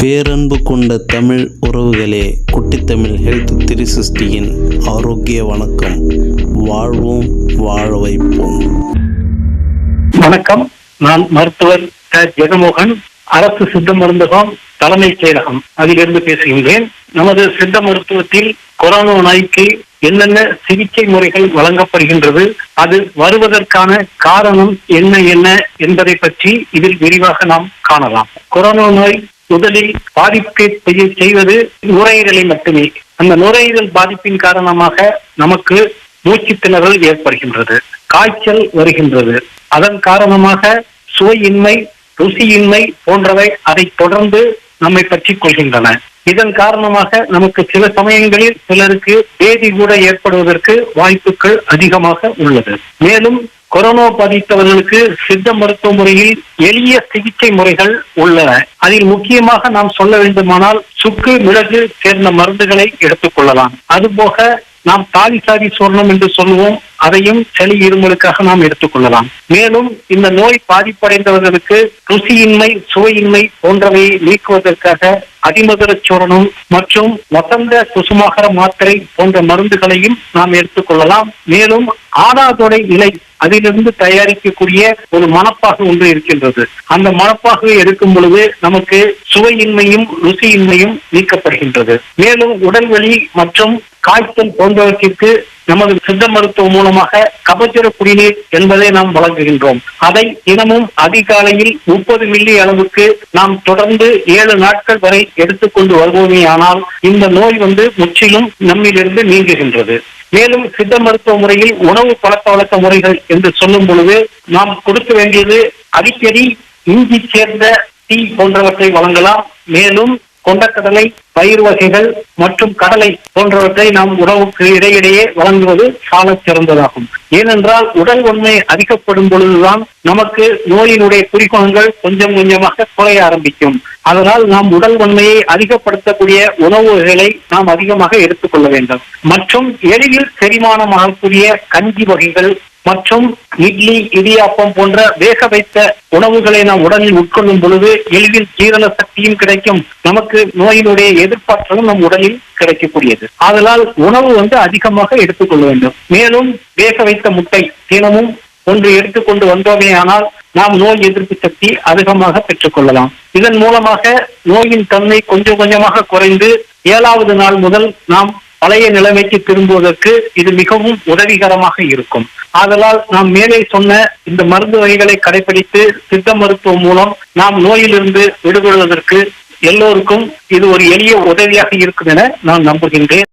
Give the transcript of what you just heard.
பேரன்பு கொண்ட தமிழ் உறவுகளே குட்டித்தமிழ் health three சிக்ஸ்டியின் ஆரோக்கிய வணக்கம். வாழ்வோம் வாழ வைப்போம். வணக்கம். நான் மருத்துவர் க. ஜெகமோகன் அரசு சித்த மருந்தகம் தலைமைச் செயலகம் அதிலிருந்து பேசுகின்றேன். நமது சித்த மருத்துவத்தில் கொரோனா நோய்க்கு என்னென்ன சிகிச்சை முறைகள் வழங்கப்படுகின்றது அது வருவதற்கான காரணம் என்ன என்ன என்பதை பற்றி இதில் விரிவாக நாம் காணலாம். கொரோனா நோய் முதலில் பாதிப்பை செய்ய- செய்வது நுரையீரலை மட்டுமே. அந்த நுரையீரல் பாதிப்பின் காரணமாக நமக்கு மூச்சு திணறல் ஏற்படுகின்றது காய்ச்சல் வருகின்றது. அதன் காரணமாக சுவையின்மை ருசியின்மை போன்றவை அதை தொடர்ந்து நம்மை பற்றி கொள்கின்றன. இதன் காரணமாக நமக்கு சில சமயங்களில் சிலருக்கு பேதி கூட ஏற்படுவதற்கு வாய்ப்புகள் அதிகமாக உள்ளது. மேலும் கொரோனா பாதித்தவர்களுக்கு சித்த மருத்துவ முறையில் எளிய சிகிச்சை முறைகள் உள்ளன. அதில் முக்கியமாக நாம் சொல்ல வேண்டுமானால் சுக்கு மிளகு சேர்ந்த மருந்துகளை எடுத்துக்கொள்ளலாம் அதுபோக நாம் தாலி சாதி சொர்ணம் என்று சொல்லுவோம் அதையும் சளி இருமலுக்காக நாம் எடுத்துக்கொள்ளலாம். மேலும் இந்த நோய் பாதிப்படைந்தவர்களுக்கு ருசியின்மை சுவையின்மை போன்றவையை நீக்குவதற்காக அதிமதுர சூரணம் மற்றும் வசந்த குசுமாகர மாத்திரை போன்ற மருந்துகளையும் நாம் எடுத்துக்கொள்ளலாம். மேலும் ஆடாதொடை இலை அதிலிருந்து தயாரிக்கக்கூடிய ஒரு மணப்பாகு ஒன்று இருக்கின்றது. அந்த மணப்பாகு எடுக்கும் பொழுது நமக்கு சுவையின்மையும் ருசியின்மையும் நீக்கப்படுகின்றது. மேலும் உடல்வலி மற்றும் காய்ச்சல் போன்றவற்றிற்கு நமது சித்த மருத்துவம் மூலமாக கபச்சுர குடிநீர் என்பதை நாம் வழங்குகின்றோம். அதை தினமும் அதிகாலையில் முப்பது மில்லி அளவுக்கு நாம் தொடர்ந்து ஏழு நாட்கள் வரை எடுத்துக்கொண்டு வருவோமே ஆனால் இந்த நோய் வந்து முற்றிலும் நம்மிலிருந்து நீங்குகின்றது. மேலும் சித்த மருத்துவ முறையில் உணவு பழக்க வழக்க முறைகள் என்று சொல்லும் பொழுது நாம் கொடுக்க வேண்டியது அடிக்கடி இஞ்சி சேர்ந்த டீ போன்றவற்றை வழங்கலாம். மேலும் கொண்டக்கடலை பயிர் வகைகள் மற்றும் கடலை போன்றவற்றை நாம் உணவுக்கு இடையிடையே வழங்குவது சால சிறந்ததாகும். ஏனென்றால் உடல் உண்மை அதிகப்படும் பொழுதுதான் நமக்கு நோயினுடைய குறிக்கோள்கள் கொஞ்சம் கொஞ்சமாக குறைய ஆரம்பிக்கும். அதனால் நாம் உடல் உண்மையை அதிகப்படுத்தக்கூடிய உணவு வகைகளை நாம் அதிகமாக எடுத்துக்கொள்ள வேண்டும். மற்றும் எளிதில் செரிமானமாகக்கூடிய கஞ்சி வகைகள் மற்றும் இட்லி இடியாப்பம் போன்ற வேக வைத்த உணவுகளை நாம் உடலில் உட்கொள்ளும் பொழுது எளிதில் ஜீரண சக்தியும் கிடைக்கும். நமக்கு நோயினுடைய எதிர்ப்பாற்றலும் நம் உடலில் கிடைக்கக்கூடியது. ஆதலால் உணவு வந்து அதிகமாக எடுத்துக்கொள்ள வேண்டும். மேலும் வேக வைத்த முட்டை தினமும் ஒன்று எடுத்துக்கொண்டு வந்தோமே ஆனால் நாம் நோய் எதிர்ப்பு சக்தி அதிகமாக பெற்றுக்கொள்ளலாம் இதன் மூலமாக நோயின் தன்மை கொஞ்சம் கொஞ்சமாக குறைந்து ஏழாவது நாள் முதல் நாம் பழைய நிலைமைக்கு திரும்புவதற்கு இது மிகவும் உதவிகரமாக இருக்கும். ஆதலால் நாம் மேலே சொன்ன இந்த மருந்து வகைகளை கடைபிடித்து சித்த மருத்துவம் மூலம் நாம் நோயிலிருந்து விடுபடுவதற்கு எல்லோருக்கும் இது ஒரு எளிய உதவியாக இருக்கும் என நான் நம்புகின்றேன்.